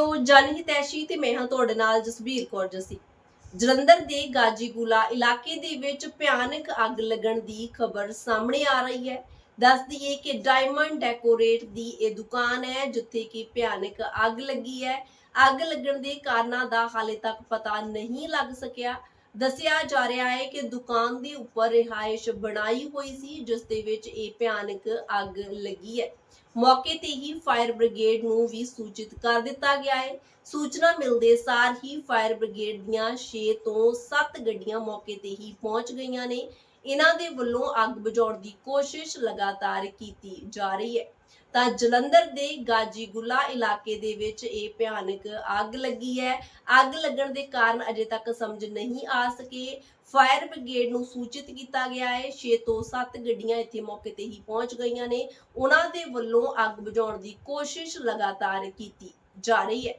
ਹੋ ਜਨਹਿਤੈਸ਼ੀ ਤੇ ਮੈਂ ਹਾਂ ਤੁਹਾਡੇ ਨਾਲ ਜਸਬੀਰ ਕੌਰ ਜਸੀ। ਜਲੰਧਰ ਦੇ ਗਾਜੀਗੁਲਾ ਇਲਾਕੇ ਦੇ ਵਿੱਚ ਭਿਆਨਕ ਅੱਗ ਲੱਗਣ ਦੀ ਖਬਰ ਸਾਹਮਣੇ ਆ ਰਹੀ ਹੈ। ਦੱਸ ਦਈਏ ਕਿ ਡਾਇਮੰਡ ਡੈਕੋਰੇਟ ਦੀ ਇਹ ਦੁਕਾਨ ਹੈ, ਜਿੱਥੇ ਕਿ ਭਿਆਨਕ ਅੱਗ ਲੱਗੀ ਹੈ। ਅੱਗ ਲੱਗਣ ਦੇ ਕਾਰਨਾਂ ਦਾ ਹਾਲੇ ਤੱਕ ਪਤਾ ਨਹੀਂ ਲੱਗ ਸਕਿਆ। ਦੱਸਿਆ ਜਾ ਰਿਹਾ ਹੈ ਕਿ ਦੁਕਾਨ ਦੇ ਉੱਪਰ ਰਿਹਾਇਸ਼ ਬਣਾਈ ਹੋਈ ਸੀ, ਜਿਸ ਦੇ ਵਿੱਚ ਇਹ ਭਿਆਨਕ ਅੱਗ ਲੱਗੀ ਹੈ। ਮੌਕੇ ਤੇ ਹੀ ਫਾਇਰ ਬ੍ਰਿਗੇਡ ਨੂੰ ਵੀ ਸੂਚਿਤ ਕਰ ਦਿੱਤਾ ਗਿਆ ਹੈ। ਸੂਚਨਾ ਮਿਲਦੇ ਸਾਰ ਹੀ ਫਾਇਰ ਬ੍ਰਿਗੇਡ ਦੀਆਂ 6 ਤੋਂ 7 ਗੱਡੀਆਂ ਮੌਕੇ ਤੇ ਹੀ ਪਹੁੰਚ ਗਈਆਂ ਨੇ। ਇਹਨਾਂ ਦੇ ਵੱਲੋਂ ਅੱਗ ਬੁਝਾਉਣ ਦੀ ਕੋਸ਼ਿਸ਼ ਲਗਾਤਾਰ ਕੀਤੀ ਜਾ ਰਹੀ ਹੈ। ਤਾਂ ਜਲੰਧਰ ਦੇ ਗਾਜੀਗੁਲਾ ਇਲਾਕੇ ਦੇ ਵਿੱਚ ਇਹ ਭਿਆਨਕ ਅੱਗ ਲੱਗੀ ਹੈ। ਅੱਗ ਲੱਗਣ ਦੇ ਕਾਰਨ ਅਜੇ ਤੱਕ ਸਮਝ ਨਹੀਂ ਆ ਸਕੇ। ਫਾਇਰ ਬ੍ਰਿਗੇਡ ਨੂੰ ਸੂਚਿਤ ਕੀਤਾ ਗਿਆ ਹੈ 6 ਤੋਂ 7 ਗੱਡੀਆਂ ਇੱਥੇ ਮੌਕੇ ਤੇ ਹੀ ਪਹੁੰਚ ਗਈਆਂ ਨੇ। ਉਹਨਾਂ ਦੇ ਵੱਲੋਂ ਅੱਗ ਬੁਝਾਉਣ ਦੀ ਕੋਸ਼ਿਸ਼ ਲਗਾਤਾਰ ਕੀਤੀ ਜਾ ਰਹੀ ਹੈ।